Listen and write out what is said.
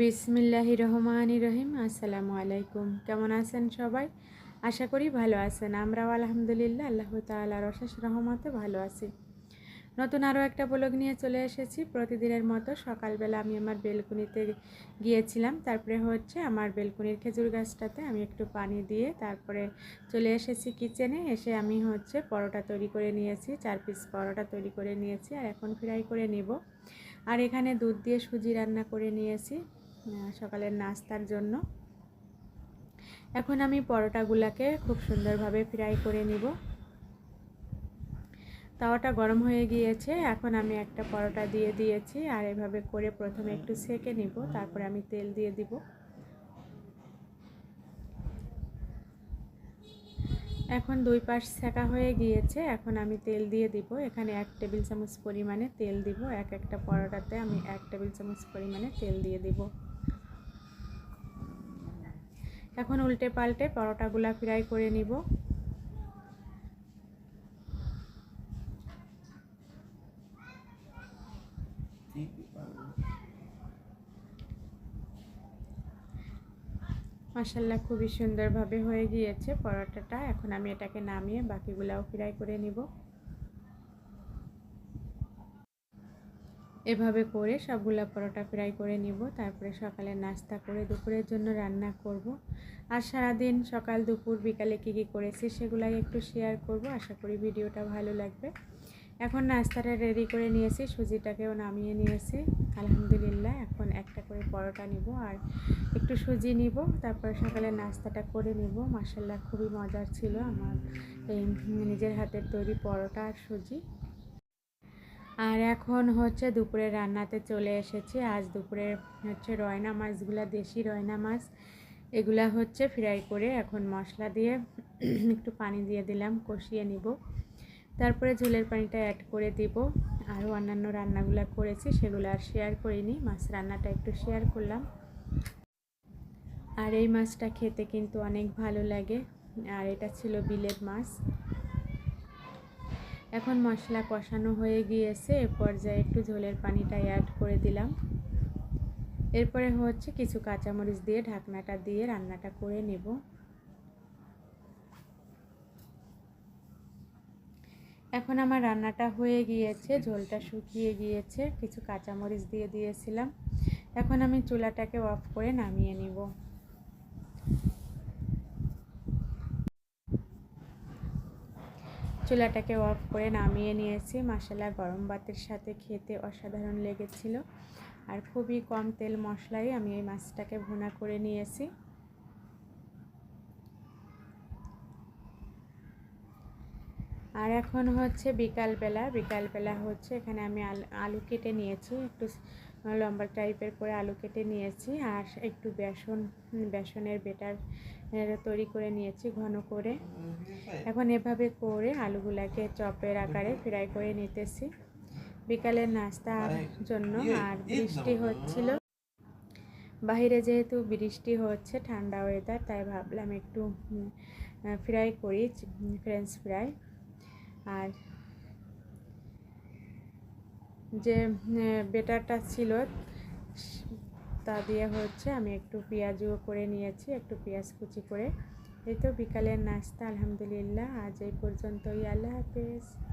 বিসমিল্লাহ রহমান রহিম আসসালামু আলাইকুম কেমন আছেন সবাই? আশা করি ভালো আছেন। আমরাও আলহামদুলিল্লাহ, আল্লাহ তালার অশেষ রহমতে ভালো আছি। নতুন আরও একটা ব্লগ নিয়ে চলে এসেছি। প্রতিদিনের মতো সকালবেলা আমি আমার বেলকুনিতে গিয়েছিলাম। তারপরে হচ্ছে আমার বেলকুনির খেজুর গাছটাতে আমি একটু পানি দিয়ে তারপরে চলে এসেছি কিচেনে। এসে আমি হচ্ছে পরোটা তৈরি করে নিয়েছি, চার পিস পরোটা তৈরি করে নিয়েছি আর এখন ফ্রাই করে নিব। আর এখানে দুধ দিয়ে সুজি রান্না করে নিয়েছি। সকালের নাস্তার জন্য। এখন আমি পরোটাগুলোকে খুব সুন্দরভাবে ফ্রাই করে নিব। তাওয়াটা গরম হয়ে গিয়েছে, এখন আমি একটা পরোটা দিয়ে দিয়েছি, আর এভাবে করে প্রথমে একটু সেকে নিব, তারপরে আমি তেল দিয়ে দিব। এখন দুই পাশ সেকা হয়ে গিয়েছে, এখন আমি তেল দিয়ে দিব। এখানে এক টেবিল চামচ পরিমাণে তেল দিব, এক একটা পরোটাতে আমি এক টেবিল চামচ পরিমাণে তেল দিয়ে দিব। এখন উল্টে পাল্টে পরোটাগুলা ফ্রাই করে নিব। মাসাল্লাহ খুবই সুন্দরভাবে হয়ে গিয়েছে পরোটাটা। এখন আমি এটাকে নামিয়ে বাকিগুলাও ফ্রাই করে নিব। এভাবে করে সবগুলা পরোটা ফ্রাই করে নিব। তারপরে সকালে নাস্তা করে দুপুরের জন্য রান্না করব। আর সারাদিন সকাল, দুপুর, বিকালে কী কী করেছি সেগুলাই একটু শেয়ার করব। আশা করি ভিডিওটা ভালো লাগবে। এখন নাস্তাটা রেডি করে নিয়েছি, সুজিটাকেও নামিয়ে নিয়েছি। আলহামদুলিল্লাহ, এখন একটা করে পরোটা নিব আর একটু সুজি নিব। তারপর সকালে নাস্তাটা করে নিব। মাসাল্লাহ খুবই মজার ছিল আমার এই নিজের হাতের তৈরি পরোটা আর সুজি। আর এখন হচ্ছে দুপুরে রান্নাতে চলে এসেছি। আজ দুপুরে হচ্ছে রয়না মাছগুলা, দেশি রয়না মাছ। এগুলা হচ্ছে ফ্রাই করে এখন মশলা দিয়ে একটু পানি দিয়ে দিলাম, কষিয়ে নিব। তারপরে ঝোলের পানিটা অ্যাড করে দিব। আরও অন্যান্য রান্নাগুলো করেছি, সেগুলো আর শেয়ার করিনি। মাছ রান্নাটা একটু শেয়ার করলাম। আর এই মাছটা খেতে কিন্তু অনেক ভালো লাগে। আর এটা ছিল বিলের মাছ। এখন মশলা কষানো হয়ে গিয়েছে, এ পর্যায়ে একটু ঝোলের পানিটা অ্যাড করে দিলাম। এরপরে হচ্ছে কিছু কাঁচামরিচ দিয়ে ঢাকনাটা দিয়ে রান্নাটা করে নেব। এখন আমার রান্নাটা হয়ে গিয়েছে, ঝোলটা শুকিয়ে গিয়েছে, কিছু কাঁচামরিচ দিয়ে দিয়েছিলাম। এখন আমি চুলাটাকে অফ করে নামিয়ে নিব। চুলাটাকে অফ করে নামিয়ে নিয়েছি। মশলা গরম ভাতের সাথে খেতে অসাধারণ লেগেছিল। আর খুবই কম তেল মশলায় আমি এই মাছটাকে ভুনা করে নিয়েছি। আর এখন হচ্ছে বিকালবেলা বিকালবেলা হচ্ছে এখানে আমি আলু কেটে নিয়েছি, একটু লম্বা টাইপের করে আলু কেটে নিয়েছি আর একটু বেসন, বেসনের বেটার তৈরি করে নিয়েছি ঘন করে। এখন এভাবে করে আলুগুলাকে চপের আকারে ফ্রাই করে নিতেছি। বিকালের নাস্তার জন্য আর বৃষ্টি হচ্ছিল। বাহিরে যেহেতু বৃষ্টি হচ্ছে, ঠান্ডা ওয়েদার তাই ভাবলাম একটু ফ্রাই করি ফ্রেঞ্চ ফ্রাই আর যে বেটারটা ছিল, তা দিয়ে হচ্ছে আমি একটু পেঁয়াজও করে নিয়েছি, একটু পেঁয়াজ কুচি করে। এই তো বিকালের নাস্তা, আলহামদুলিল্লাহ। আজ এই পর্যন্তই। আল্লাহ হাফেজ।